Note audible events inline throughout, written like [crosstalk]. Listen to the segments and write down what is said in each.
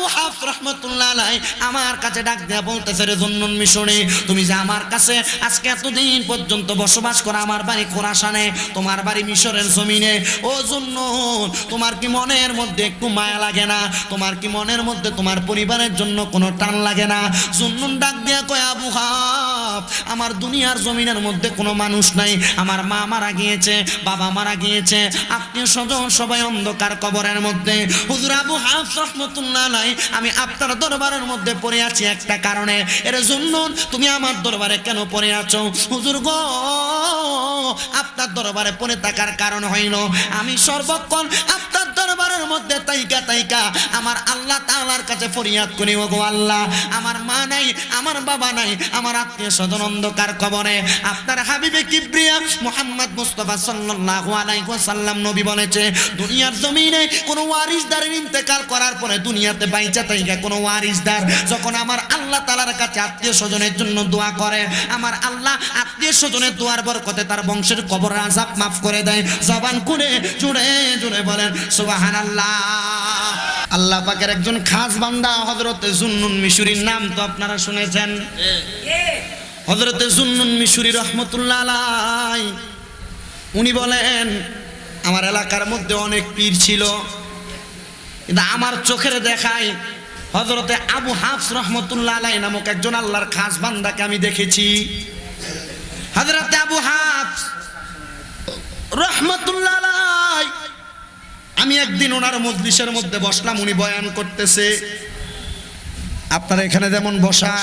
Abu half রহমতুল্লাহ আলাই আমার কাছে ডাক দেয়া বলতেছে, রে জন্নুন মিশনে তুমি যে আমার কাছে আজকে এতদিন পর্যন্ত বসবাস করা, আমার বাড়ি খোরাসানে, তোমার বাড়ি মিশরের জমিনে। ও জন্নুন, তোমার কি মনের মধ্যে একটু মায়া লাগে না? তোমার কি মনের মধ্যে তোমার পরিবারের জন্য কোনো টান লাগে না? জন্নুন ডাক দিয়া কয়, আবু হাফ, আমার দুনিয়ার জমিনের মধ্যে কোনো মানুষ নাই। আমার মা মারা গিয়েছে, বাবা মারা গিয়েছে, আত্মীয় স্বজন সবাই অন্ধকার কবরের মধ্যে। হুজুর আবু হাফ রহমতুল্লাহ আমি আপনার দরবারের মধ্যে পড়ে আছি একটা কারণে। এর জন্য তুমি আমার দরবারে কেন পড়ে আছো? হুজুর গো, আপনার দরবারে পড়ে থাকার কারণ হইল, আমি সর্বক্ষণ আপনার দরবারের মধ্যে তাইকা তাইকা আমার আল্লাহ তাআলার কাছে ফরিয়াদ করি ও গো আল্লাহ। আমার মা নাই, আমার বাবা নাই, আমার আত্মীয় স্বজন অন্ধকার কবরে। আপনার হাবিবে কিবরিয়া মোহাম্মদ মুস্তাফা সাল্লাল্লাহু আলাইহি ওয়াসাল্লাম নবী বলেছে, দুনিয়ার জমিনে কোনো ওয়ারিসদারের ইন্তেকাল করার পরে দুনিয়াতে বাইচা তাইকা কোনো ওয়ারিসদার যখন আমার আল্লাহ তাআলার কাছে আত্মীয় স্বজনের জন্য দোয়া করে, আমার আল্লাহ আত্মীয় স্বজনের দোয়ার বরকতে তার বংশের কবর আযাব মাফ করে দেয়। জবান করে জুড়ে জুড়ে বলেন, সুবহানাল্লাহ। আল্লাহ পাকের একজন খাস বান্দা, হযরতে জুন্নুন মিশরির নাম তো আপনারা শুনেছেন। হযরতে জুন্নুন মিশরি রহমতুল্লাহ উনি বলেন, আমার এলাকার মধ্যে অনেক পীর ছিল। কিন্তু আমার চোখের দেখায় হজরতে আবু হাফস রহমতুল্লাহ আলাই নামক একজন আল্লাহর খাস বান্দাকে আমি দেখেছি। হজরতে আবু হাফস রহমতুল্লাহ আমি একদিন ওনার মজলিসের মধ্যে বসলাম, উনি বয়ান করতেছে। আপনারা এখানে যেমন বসা,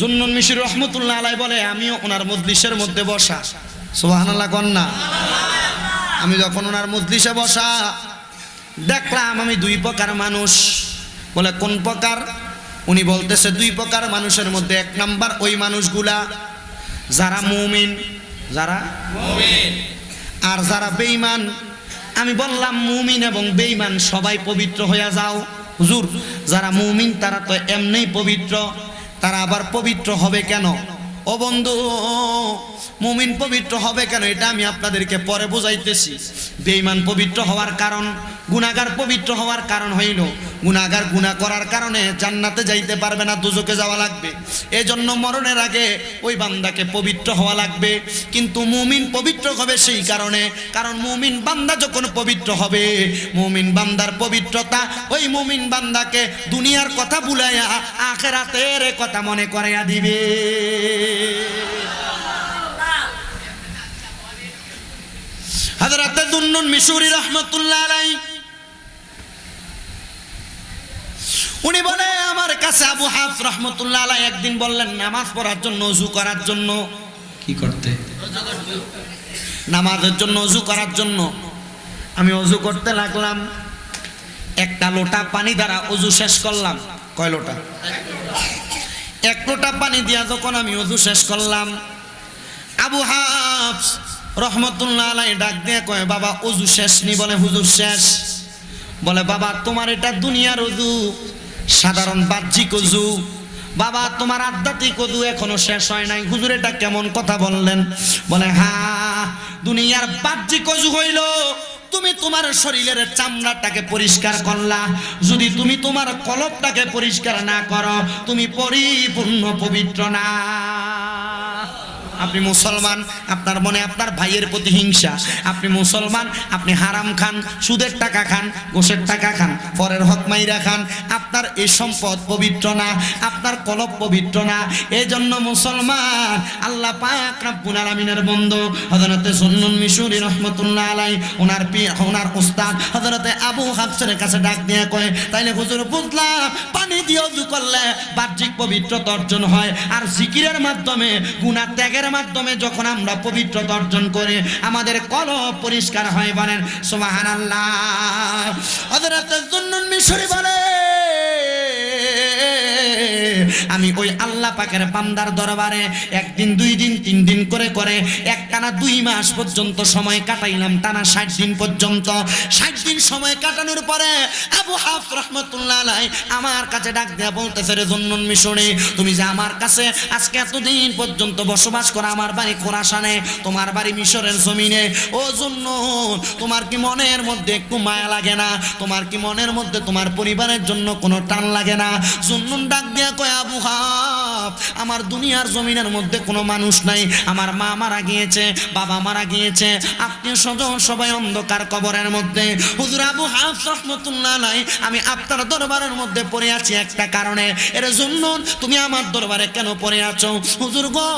জুন্নুন মিশির রহমতুল্লাহ আলাই বলে, আমিও ওনার মজলিসের মধ্যে বসা। সুবহানাল্লাহ কন্যা আমি যখন ওনার মজলিসে বসা দেখলাম আমি দুই প্রকার মানুষ। বলে কোন প্রকার? উনি বলতেছে দুই প্রকার মানুষের মধ্যে। এক নাম্বার ওই মানুষগুলা যারা মুমিন যারা আর যারা বেঈমান। আমি বললাম মুমিন এবং বেঈমান সবাই পবিত্র হইয়া যাও। হুজুর যারা মুমিন তারা তো এমনিই পবিত্র। তারা আবার পবিত্র হবে কেন? ও বন্ধু মুমিন পবিত্র হবে কেন? এটা আমি আপনাদেরকে পরে বুঝাইতেছি। বেঈমান পবিত্র হওয়ার কারণ গুনাগার পবিত্র হওয়ার কারণ হইল গুনাগার গুনাহ করার কারণে জান্নাতে যাইতে পারবে না, দুজকে যাওয়া লাগবে। এজন্য মরণের আগে ওই বান্দাকে পবিত্র হওয়া লাগবে। কিন্তু মুমিন পবিত্র হবে সেই কারণে, কারণ মুমিন বান্দা যখন পবিত্র হবে, মুমিন বান্দার পবিত্রতা ওই মুমিন বান্দাকে দুনিয়ার কথা বুলাইয়া আখেরাতের কথা মনে করাইয়া দিবে। হযরতে দুন্নুন মিশরি রহমাতুল্লাহ আলাই উনি বলে, আমার কাছে আবু হাফ রহমতুল্লাহ আলাই একদিন বললেন, নামাজ পড়ার জন্য অজু করার জন্য। কি করতে? নামাজের জন্য অজু করার জন্য। আমি অজু করতে লাগলাম। একটা লোটা পানি দ্বারা অজু শেষ করলাম। কয় লোটা? এক লোটা পানি দিয়া যখন আমি অজু শেষ করলাম, আবু হাফস রহমতুল্লাহ আলাই ডাক দিয়ে কয়, বাবা অজু শেষ নি, বলে, হুজুর শেষ। বলে, বাবা, তোমার এটা দুনিয়ার অজু সাধারণ বাহ্যিক অজু বাবা, তোমার আধ্যাত্মিক অজু এখনও শেষ হয় নাই। হুজুর এটা কেমন কথা বললেন? বলে হ্যাঁ দুনিয়ার বাহ্যিক অজু হইল, তুমি তোমার শরীরের চামড়াটাকে পরিষ্কার করলা। যদি তুমি তোমার কলপটাকে পরিষ্কার না করো, তুমি পরিপূর্ণ পবিত্র না। আপনি মুসলমান, আপনার মনে আপনার ভাইয়ের প্রতি হিংসা। আপনি মুসলমান, আপনি হারাম খান, সুদের টাকা খান, ঘোষের টাকা খান, পরের হক মাইরা খান, আপনার এই সম্পদ পবিত্র না, আপনার কলব পবিত্র না এই জন্য মুসলমান, আল্লাহ পাক রাব্বুল আলামিনের বন্ধু, হযরতে সুন্নুন মিশরি রহমাতুল্লাহ আলাই ওনার পি ওনার উস্তাদ, হযরতে আবু হাফসের কাছে ডাক দিয়ে কয়, তাইলে হুজুর বুঝলাম, পানি দিয়ে করলে বাহ্যিক পবিত্রতা অর্জন হয়, আর জিকিরের মাধ্যমে গুনাহ ত্যাগের মাধ্যমে যখন আমরা পবিত্র অর্জন করি আমাদের কল পরিষ্কার হয় বলেন, সুবহানাল্লাহ। আল্লাহ জুন্নুন মিশরি বলে আমি ওই আল্লাহ পাকের বান্দার দরবারে একদিন, দুই দিন, তিন দিন করে করে এক টানা দুই মাস পর্যন্ত সময় কাটাইলাম, টানা ষাট দিন পর্যন্ত। ষাট দিন সময় কাটানোর পরে আবু হাফ রহমতুল্লাহ আমার কাছে ডাক দেয়া বলতেছে, রে জন্নুন মিশনে তুমি যে আমার কাছে আজকে এতদিন পর্যন্ত বসবাস করা, আমার বাড়ি খোরাসানে, তোমার বাড়ি মিশরের জমিনে। ও জন্য তোমার কি মনের মধ্যে একটু মায়া লাগে না? তোমার কি মনের মধ্যে তোমার পরিবারের জন্য কোনো টান লাগে না? জন্নুন ডাক দিয়া কয়, আবু হাফ আমার দুনিয়ার জমিনের মধ্যে কোনো মানুষ নাই। আমার মা মারা গিয়েছে, বাবা মারা গিয়েছে। আত্মীয় স্বজন সবাই অন্ধকার কবরের মধ্যে। হুজুর আবু হাফ রহমতুল্লাহ নাই আমি আপনার দরবারের মধ্যে পড়ে আছি একটা কারণে। এর জন্য তুমি আমার দরবারে কেন পড়ে আছো? হুজুর গো,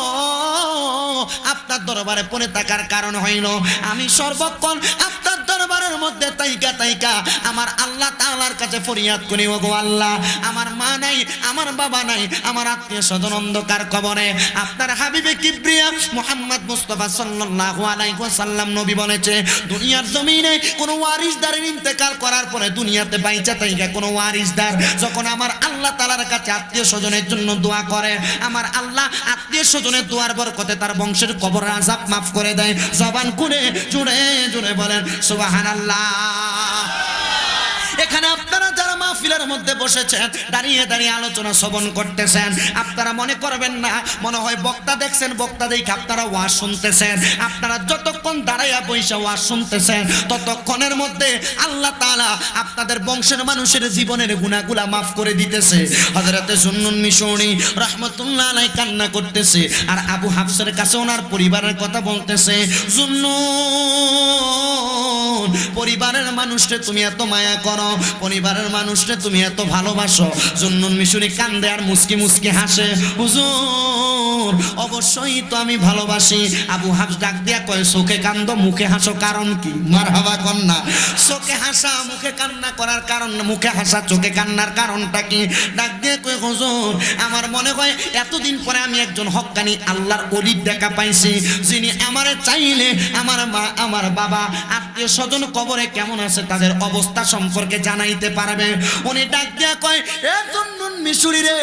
আপনার দরবারে পড়ে থাকার কারণ হইল, আমি সর্বক্ষণ আপনার দরবারের মধ্যে তাইকা তাইকা, আমার আল্লাহ তাআলার কাছে ফরিয়াদ করি ও গো আল্লাহ, আমার মা নাই, আমার বাবা নাই, আমার আত্মীয় স্বজন অন্ধকার কবরে। আপনার হাবিবে কিবরিয়া মুহাম্মদ মুস্তাফা সাল্লাল্লাহু আলাইহি ওয়াসাল্লাম নবী বলেছে, দুনিয়ার জমিনে কোনো ওয়ারিসদারের ইন্তেকাল করার পরে দুনিয়াতে বাইচা তাইকা, কোনো ওয়ারিসদার যখন আমার আল্লাহ তাআলার কাছে আত্মীয় স্বজনের জন্য দোয়া করে, আমার আল্লাহ আত্মীয় স্বজনের দোয়ার বরকতে তার বংশের কবর আযাব মাফ করে দেয়। জবান করে জুড়ে জুড়ে বলেন এখানে আপনারা যারা মধ্যে বসেছেন, দাঁড়িয়ে দাঁড়িয়ে আলোচনা করতেছেন, আপনারা মনে করবেন না, মনে হয় বক্তা দেখছেন, বক্তা দেখে আপনারা শুনতেছেন। আপনারা যতক্ষণ দাঁড়াইয়া ওয়াজ শুনতেছেন, ততক্ষণের মধ্যে আল্লাহ আপনাদের বংশের মানুষের জীবনের গুণাগুলা মাফ করে দিতেছে। হযরতে সুন্নুন রহমতুল্লাহ কান্না করতেছে, আর আবু হাফসের কাছে ওনার পরিবারের কথা বলতেছে জুন্নুন পরিবারের মানুষকে তুমি এত মায়া করো, পরিবারের মানুষকে তুমি এত ভালোবাসো। জুন্নুন মিশুরি কান্দে আর মুসকি মুসকি হাসে। হুজুর! অবশ্যই তো আমি ভালোবাসি। আবু হাফস ডাক দিয়া কয়, চোখে কান্দ, মুখে হাসো, কারণ কি? মার হাবা কন্যা, চোখে হাসা, মুখে কান্না করার কারণ, মুখে হাসা, চোখে কান্নার কারণটা কি? ডাক দিয়ে কয়, হুজুর, আমার মনে হয় এতদিন পরে আমি একজন হক্কানি আল্লাহর অলির দেখা পাইছি, যিনি আমারে চাইলে আমার মা, আমার বাবা, আত্মীয় স্বজন কবরে কেমন আছে, তাদের অবস্থা সম্পর্কে জানাইতে পারবে? উনি ডাক দিয়া কয়, এ জন্নুন মিশুরি রে,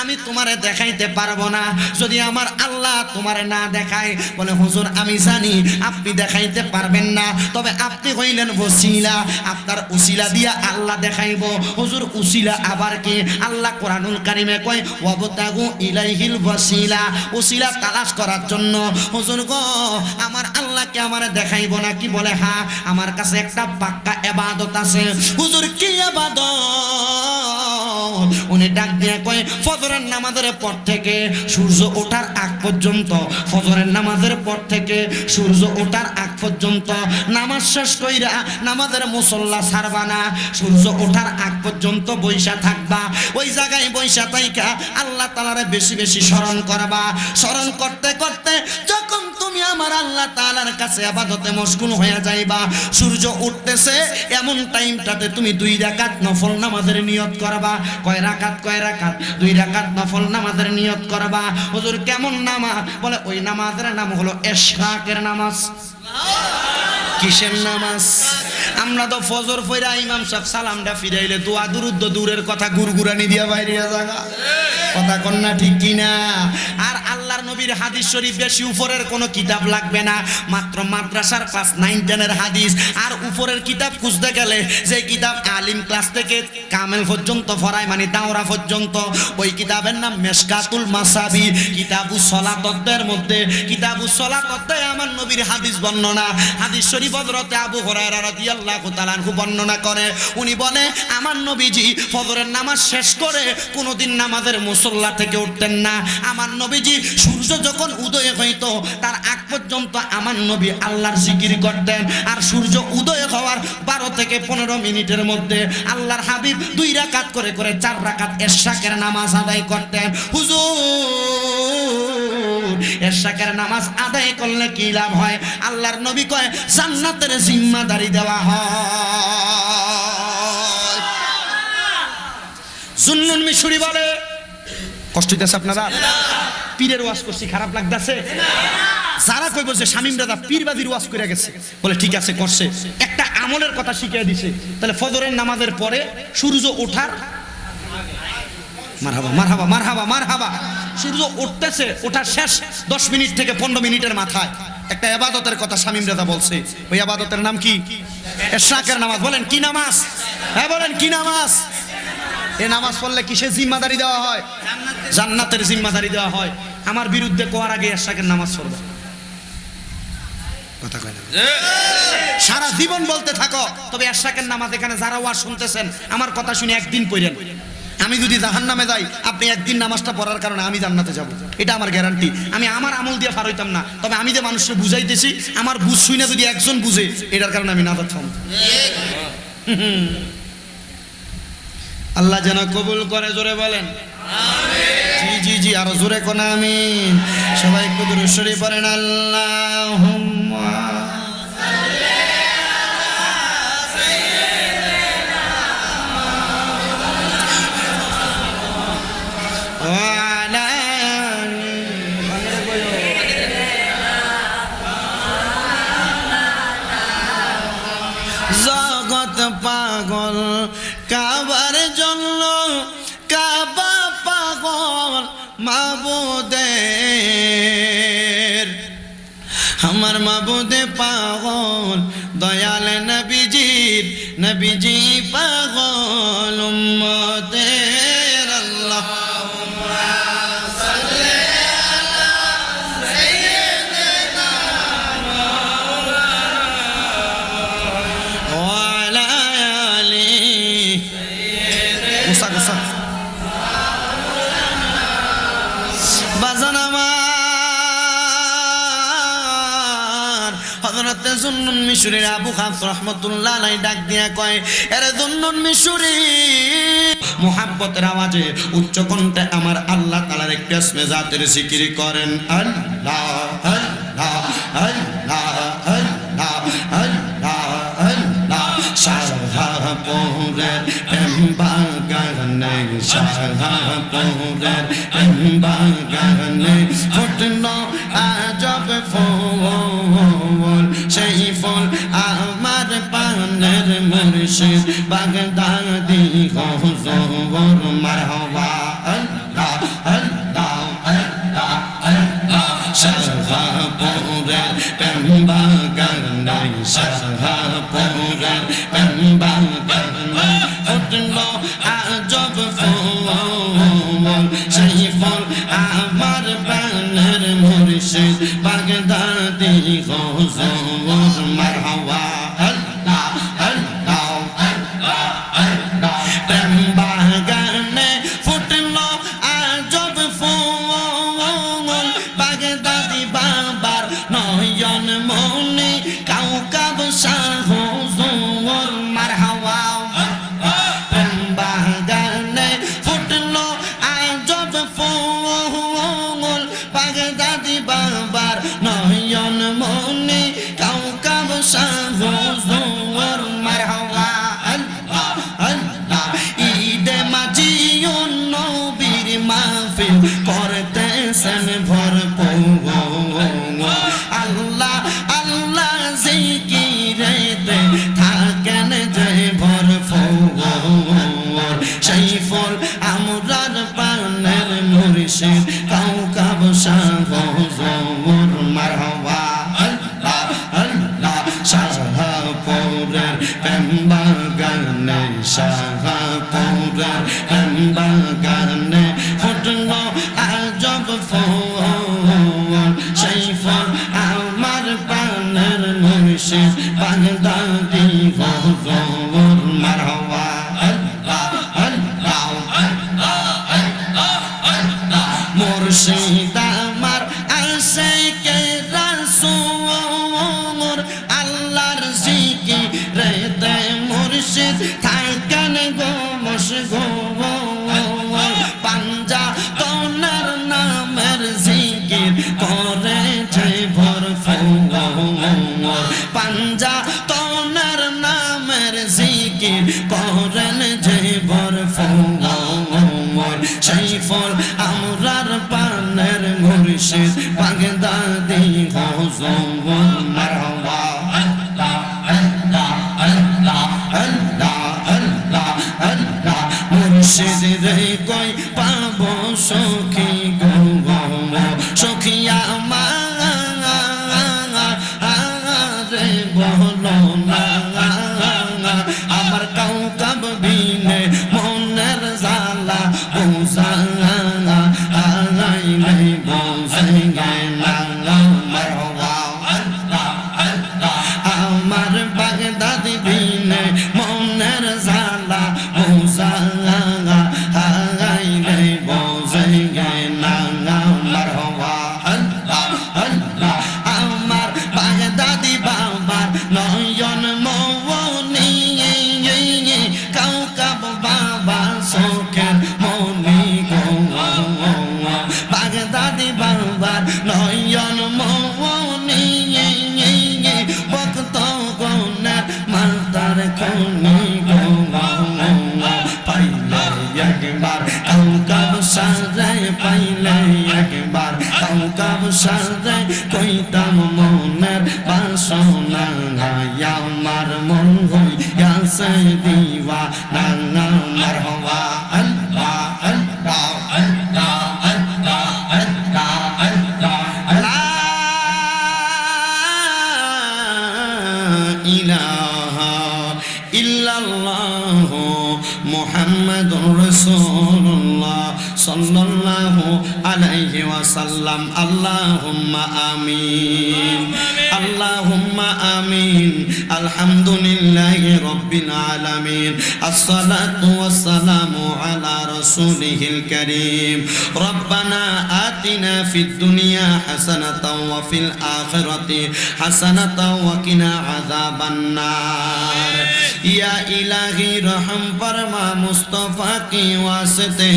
আমি তোমারে দেখাইতে পারব না। যদি আমার আল্লাহ তোমারে না দেখায়, বলে, হুজুর, আমি জানি আপনি দেখাইতে পারবেন না। তবে আপনি হইলেন ওসিলা। আপনার উসিলা দিয়া আল্লাহ দেখাইব। হুজুর উসিলা আবার কি? আল্লাহ কোরআনুল কারিমে কয়, ওয়াবতাগু ইলাইহিল ওয়াসিলা। উসিলা তালাশ করার জন্য, হুজুর গো, আমার আল্লাহকে আমারে দেখাইব না কি? বলে হ্যাঁ আমার কাছে একটা পাক্কা এবাদত আছে। হুজুর, কি এবাদত? উনি ডাক দিয়ে কয়, ফজরের নামাজের পর থেকে সূর্য ওঠার আগ পর্যন্ত, ফজরের নামাজের পর থেকে সূর্য ওঠার আগ পর্যন্ত নামাজ শেষ কইরা নামাজের মুসল্লা ছাড়বা না। সূর্য ওঠার আগ পর্যন্ত বৈশা থাকবা। ওই জায়গায় বৈশা তাইকা আল্লাহ তালারে বেশি বেশি স্মরণ করবা। স্মরণ করতে করতে যখন তুমি আমার আল্লাহ তালার কাছে আবাদতে মশগুল হয়ে যাইবা, সূর্য উঠতেছে এমন টাইমটাতে তুমি দুই রাকাত নফল নামাজের নিয়ত করবা। কয় রাকাত কয় রাকাত? দুই রাকাত নফল নামাজের নিয়ত করবা। হুজুর কেমন নামাজ? বলে, ওই নামাজের নাম হলো এশরাকের নামাজ। কিসের নামাজ? আমরা তো ফজর ফইরা ইমাম সাহেব সালামটা ফিরাইলে দোয়া দুরুদ্দ দূরের কথা গুরগুরানি দিয়া বাইরে কথা কন্যা ঠিক কিনা আর আল্লাহর নবীর হাদিস শরীফ বেশি উপরের কোনো কিতাব লাগবে না, মাত্র মাদ্রাসার ক্লাস নাইন, টেনের হাদিস। আর উপরের কিতাব খুঁজতে গেলে যে কিতাব আলিম ক্লাস থেকে কামেল পর্যন্ত ফরায় মানে দাওরা পর্যন্ত, ওই কিতাবের নাম মেশকাতুল মাসাবি। কিতাবু সলাতত্ত্বের মধ্যে, কিতাবু সলাতত্ত্বে আমার নবীর হাদিস বর্ণনা। হাদিস শরীফ হযরতে আবু হুরায়রা রাদিয়াল্লাহু তাআলা আনহু বর্ণনা করে। উনি বলে, আমার নবীজি ফজরের নামাজ শেষ করে কোনোদিন নামাজের মুসল্লা থেকে উঠতেন না। আমার নবীজি সূর্য যখন উদয় হইতো, তার আগ পর্যন্ত আমার নবী আল্লাহর জিকির করতেন। আর সূর্য উদয় হওয়ার বারো থেকে পনেরো মিনিটের মধ্যে আল্লাহর হাবিব দুই রাকাত করে করে চার রাকাত এশাকের নামাজ আদায় করতেন। হুজুর! এশাকের নামাজ আদায় করলে কি লাভ হয়? আল্লাহর নবী কয়, জান্নাতের জিম্মাদারি দেওয়া হয়। জুন্নুন মিশুরি বলে। কষ্ট হইতেছে আপনারা? পীরের ওয়াজ করছি, খারাপ লাগতেছে? যারা কই বলছে শামিম দাদা পীরবাদির ওয়াজ করে গেছে, বলে ঠিক আছে, করছে। একটা আমলের কথা শিখিয়ে দিছে। তাহলে ফজরের নামাজের পরে সূর্য ওঠার মারহাবা মারহাবা মারহাবা মারহাবা। সূর্য উঠতেছে, ওঠার শেষ দশ মিনিট থেকে পনেরো মিনিটের মাথায়। একটা আবাদতের কথা শামীম রেজা বলছে। ওই আবাদতের নাম কি? এশরাকের নামাজ। বলেন, কি নামাজ? হ্যাঁ বলেন, কি নামাজ? এ নামাজ পড়লে কিসে জিম্মাদারি দেওয়া হয়? জান্নাতের জিম্মাদারি দেওয়া হয়। আমার বিরুদ্ধে কোয়ার আগে এশরাকের নামাজ পড়বে। সারা জীবন বলতে থাকো, তবে এরশাকের নামাজ এখানে যারা ওয়াজ শুনতেছেন, আমার কথা শুনে একদিন পড়েন। আমি যদি জাহান নামে যাই, আপনি একদিন নামাজটা পড়ার কারণে আমি জান্নাতে যাব। এটা আমার গ্যারান্টি। আমি আমার আমল দিয়ে পার হইতাম না। তবে আমি যে মানুষকে বুঝাইতেছি, আমার বুঝ শুই না যদি একজন বুঝে, এটার কারণে আমি না যাচ্ছাম আল্লাহ যেন কবুল করে, জোরে বলেন। জি জি জি, আরও জোরে কোন আমি সবাই কুদুর শরীফ পড়েন আল্লাহ জগৎ পাগল, কাবার জন্য কাবা পাগল মাবুদের। আমার মাবুদে পাগল, দয়াল নবীজির নবীজি পাগল উম্মতের জুন্নুন মিশরের আবু খাস রহমতুল্লাহ ডাক দিয়া কয় এরে জুন্নুন মিশরি, মোহাব্বতের আওয়াজে উচ্চ কণ্ঠে আমার আল্লাহ তাআলার একটি আসমে জাতের জিকির করেন আল্লাহ আল্লাহ আল্লাহ আল্লাহ সেই ফুল আমার পানের মুর্শিদ বাগদাদি হুজুর মারহাবা আল্লাহ আল্লাহ আল্লাহ আল্লাহ শাহপুরের বাগানে শাহপুরের পেম্বা ফুটলো বাগদাদি হুজুর হুজুর [laughs] মুহাম্মাদুর রাসূলুল্লাহ সাল্লাল্লাহু আলাইহি ওয়াসাল্লাম, আল্লাহুম্মা আমিন আল্লাহুম্মা আমিন, আলহামদুলিল্লাহি রাব্বিল আলামিন, আসসালাতু ওয়াসসালামু আলা রাসূলিহিল কারীম, রব্বানা আতিনা ফিদ দুনিয়া হাসানাতাও ওয়া ফিল আখিরাতি হাসানাতাও ওয়া কিনা আযাবান ইয়া ইলাহি রহম ফরমা মুস্তাফা কি ওয়াসতে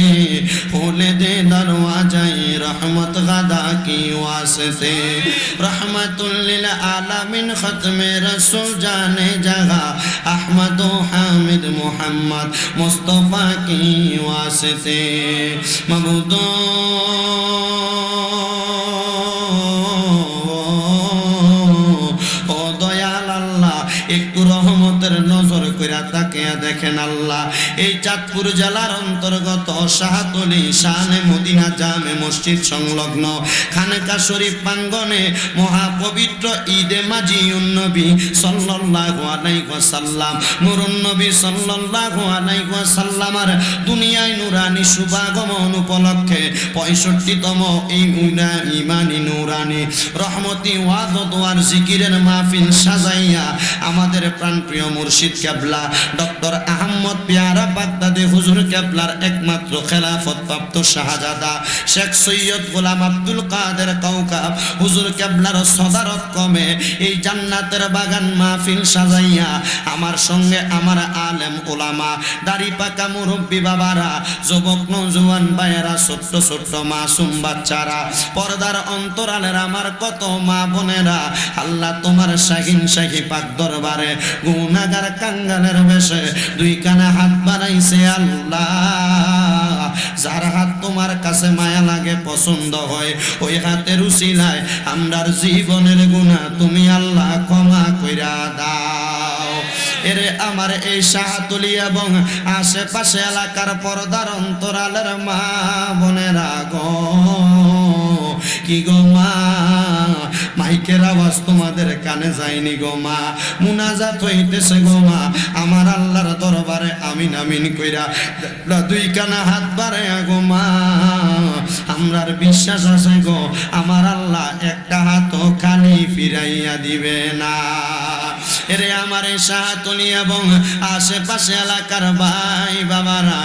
खोले दे दरवाजाए रहमत गदा की वास्ते रहमतुल्लिल आलमीन खत्म रसूल जाने जगह अहमद हामिद मोहम्मद मुस्तफ़ा की वास्ते मबूदो তাকিয়া দেখেন আল্লাহ। এই চাঁদপুর জেলার অন্তর্গত শাহাতলি শানে মদিনা জামে মসজিদ সংলগ্ন। খানেকা শরীফ প্রাঙ্গনে মহাপবিত্র ঈদে মাজি উন্নবী সাল্লাল্লাহু নুরুন নবী সাল্লাল্লাহু আলাইহি ওয়াসাল্লামার দুনিয়ায় নুরানি শুভাগমন উপলক্ষে 65তম এই উনা ইমানি নুরানি। রহমতি ওয়াদত ওয়ার জিকিরের মাহফিল সাজাইয়া আমাদের প্রাণপ্রিয় মুর্শিদ কেবলা ডক্টর আহমদ পিয়ারা বাগদাদি হুজুর কেবলার একমাত্র খেলাফত প্রাপ্ত শাহজাদা শেখ সৈয়দ গোলাম আব্দুল কাদের কাউকাব। হুজুর কেবলার সদারত কমে এই জান্নাতের বাগান মাহফিল সাজাইয়া আমার সঙ্গে আমার আলেম ওলামা, দাড়ি পাকা মুরব্বী বাবারা, যুবক নজওয়ান ভাইয়েরা, ছোট্ট ছোট্ট মাসুম বাচ্চারা, পর্দার অন্তরালের আমার কত মা বোনেরা, আল্লাহ তোমার শাহিন শাহি পাক দরবারে গুনাগার কাঙ্গালের বেশে দুই কানা হাত বাড়াইছে আল্লাহ। যার হাত তোমার কাছে মায়া লাগে, পছন্দ হয়, ওই হাতের উসিলায় আমরার জীবনের গুণা তুমি আল্লাহ ক্ষমা কইরা দাও। এরে আমার এই শাহাতুলি এবং আশেপাশে এলাকার পর্দার অন্তরালের মা বোনেরা গো, কি গো মা? মাইকের আওয়াজ তোমাদের কানে যায়নি গো মা। মুনাজাত হইতেছে গো মা। আমার আল্লাহর দরবারে আমিন আমিন কইরা দুই কানা হাত বাড়ে গো মা। আমরার বিশ্বাস আছে গো, আমার আল্লাহ একটা হাত খালি ফিরাইয়া দিবে না। এরে আমার এই সাহাতলি এবং আশেপাশে এলাকার ভাই বাবারা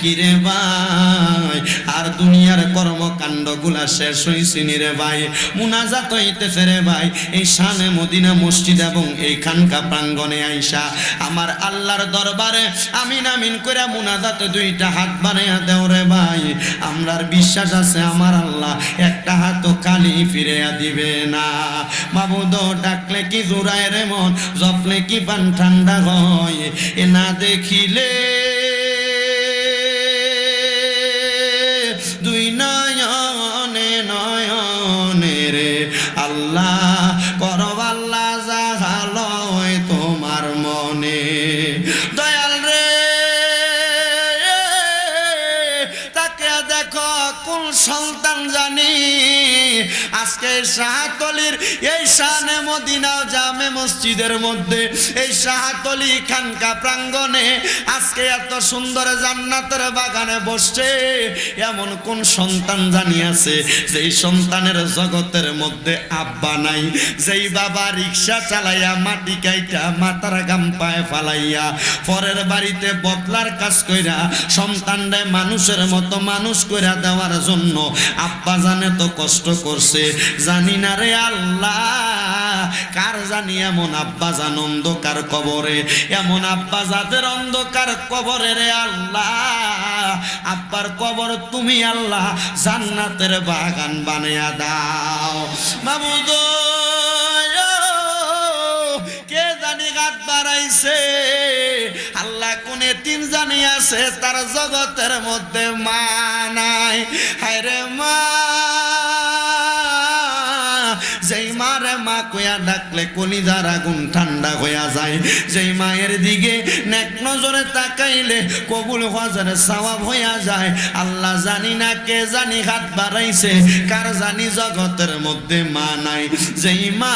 কিরে ভাই, আর দুনিয়ার কর্মকাণ্ডগুলা শেষ হইছিনি রে ভাই। মুনাজাত হইতেছে রে ভাই, এই শানে মদিনা মসজিদ এবং এই খানকা প্রাঙ্গনে আইসা। আমার আল্লাহর দরবারে আমিন আমিন করে মুনাজাতে দুইটা হাত বানাইয়া দেও রে ভাই। আমরার বিশ্বাস আছে আমার আল্লাহ একটা হাত খালি ফিরিয়া দিবে না। বাবু বাবুদ ডাকলে কি জোড়ায় রে মন? জপলে কি পান ঠান্ডা হয়? এ না দেখিলে আজকে শাহাতলির এই শানে মদিনা জামে মসজিদের মধ্যে। এই শাহাতলি খানকা প্রাঙ্গণে আজকে এত সুন্দর জান্নাতের বাগানে বসছে। এমন কোন সন্তান যেই সন্তানের জগতের মধ্যে আব্বা নাই। যেই বাবা রিক্সা চালাইয়া মাটি কাইটা মাথার গাম পায়ে ফালাইয়া পরের বাড়িতে বদলার কাজ কইরা সন্তানরে মানুষের মতো মানুষ কইরা দেওয়ার জন্য আব্বা জানে তো কষ্ট করছে। জানি না রে আল্লাহ, কার জানি এমন আব্বা জান অন্ধকার কবরে, এমন আব্বা যাদের অন্ধকার কবরে রে আল্লাহ। আব্বার কবর তুমি আল্লাহ জান্নাতের বাগান বানিয়া দাও। মামুদ কে জানি গাত বাড়াইছে? আল্লাহ কোনে তিন জানি আছে, তার জগতের মধ্যে মা নাই। হায় রে মা ডাকলে কলিজার আগুন ঠান্ডা হইয়া যায়। যেই মায়ের দিকে নেক নজরে তাকাইলে কবুল হজারে সওয়াব হইয়া যায়। আল্লাহ জানি না কে জানি হাত বাড়াইছে, কার জানি জগতের মধ্যে মা নাই। যেই মা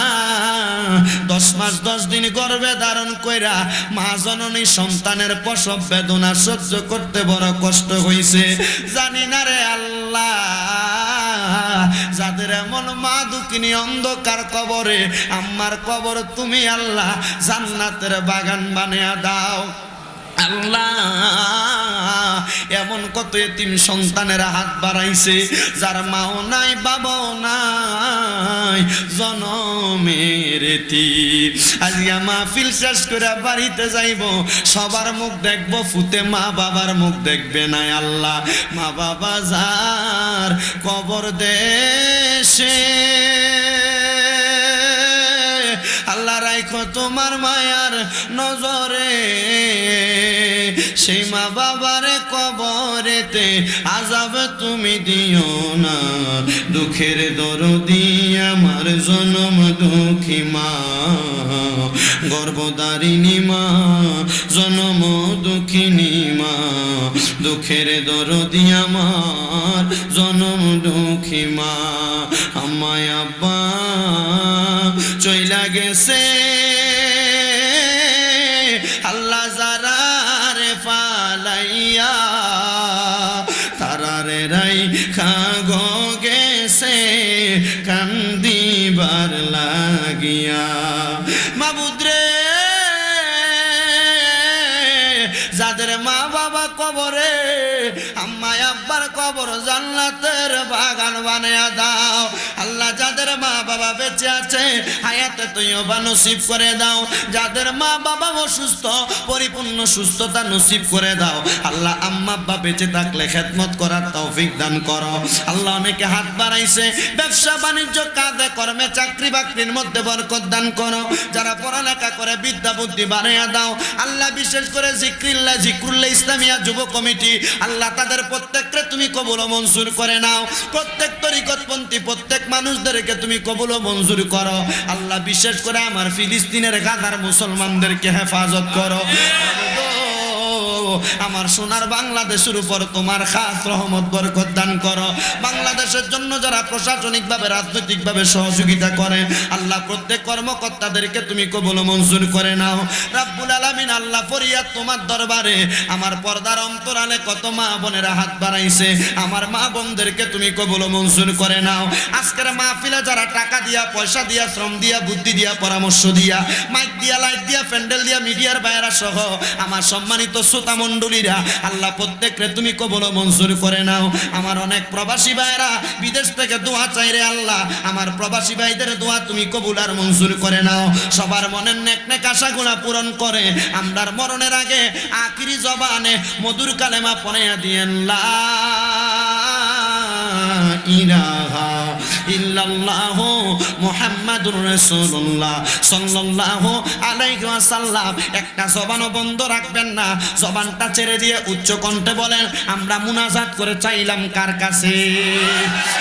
দশ মাস দশ দিন গর্ভে ধারণ কইরা মা জননী সন্তানের প্রসব বেদনা সহ্য করতে বড় কষ্ট হইছে। জানি না রে আল্লাহ। যাদের এমন মা দুকিনি অন্ধকার কবরে আমার কবর তুমি আল্লাহ জান্নাতের বাগান বানিয়ে দাও। আল্লাহ, এমন কত এতিম সন্তানের হাত বাড়াইছে, যার মাও নাই, বাবাও নাই, জনমের আজকে মাহফিল শেষ করে বাড়িতে যাইব, সবার মুখ দেখব ফুতে মা বাবার মুখ দেখবে না আল্লাহ। মা বাবা যার কবর দেশে, আল্লাহ রাইখো তোমার মায়ার নজরে। সেই মা বাবারে কবরেতে আজাব তুমি দিও না। দুঃখের দরদি আমার জনম দুঃখী মা। গর্ভদারিণী মা, জনম দুঃখিনী মা। দুঃখের দরদি আমার জনম দুঃখী মা। আমায় আব্বা, চইলা গেছে কবর জান্নাতের বাগান বানিয়ে দাও। আল্লাহ যাদের মা বাবা বেঁচে আছে, হায়াতে তুইও বা নসিব করে দাও। যাদের মা বাবা অসুস্থ, পরিপূর্ণ সুস্থতা নসিব করে দাও। আল্লাহ আম্মা আব্বা বেঁচে থাকলে খেদমত করার তৌফিক দান করো। আল্লাহ অনেকে হাত বাড়াইছে, ব্যবসা বাণিজ্য, কাজে কর্মে চাকরি বাকরির মধ্যে বরকত দান করো। যারা পড়ালেখা করে, বিদ্যা বুদ্ধি বানিয়ে দাও। আল্লাহ বিশেষ করে জিক্রিল্লা জিক্রুল্লাহ ইসলামিয়া যুব কমিটি, আল্লাহ তাদের প্রত্যেককে তুমি কবুল ও মঞ্জুর করে নাও। প্রত্যেক তরিকতপন্থী, প্রত্যেক মানুষদেরকে তুমি কবুল ও মঞ্জুর করো। আল্লাহ বিশেষ করে আমার ফিলিস্তিনের গাদার মুসলমানদেরকে হেফাজত করো। আমার সোনার বাংলাদেশের উপর তোমার খাস রহমত, বরকত দান করো। বাংলাদেশের জন্য যারা প্রশাসনিকভাবে, রাজনৈতিকভাবে সহযোগিতা করে, আল্লাহ প্রত্যেক কর্মকর্তাদেরকে তুমি কবল মঞ্জুর করে নাও। রাব্বুল আলামিন আল্লাহ ফরিয়াদ তোমার দরবারে আমার পর্দার অন্তরালে কত মা বোনেরা হাত বাড়াইছে, আমার মা বোনদেরকে তুমি কবল মঞ্জুর করে নাও। আজকের মাহফিলে যারা টাকা দিয়া, পয়সা দিয়া, শ্রম দিয়া, বুদ্ধি দিয়া, পরামর্শ দিয়া, মাইক দিয়া, লাইট দিয়া, প্যান্ডেল দিয়া, মিডিয়ার বাইরা সহ আমার সম্মানিত শ্রোতা মণ্ডলীরা আল্লাহ প্রত্যেকরে তুমি কবল মঞ্জুর করে নাও। আমার অনেক প্রবাসী ভাইরা বিদেশ থেকে দোয়া চাই রে আল্লাহ। আমার প্রবাসী ভাইদের দোয়া তুমি কবুল আর মঞ্জুর করে নাও। সবার মনের নেক নেক আশাগুলা পূরণ করে। আমরার মরণের আগে আখিরি জবানে মধুর কালেমা পড়ে দিয়েন, লা ইলাহা ইল্লাল্লাহ মুহাম্মাদুর রাসূলুল্লাহ সাল্লাল্লাহু আলাইহি ওয়াসাল্লাম। একটা জবানও বন্ধ রাখবেন না। জবানটা ছেড়ে দিয়ে উচ্চ কণ্ঠে বলেন, আমরা মুনাজাত করে চাইলাম কার কাছে?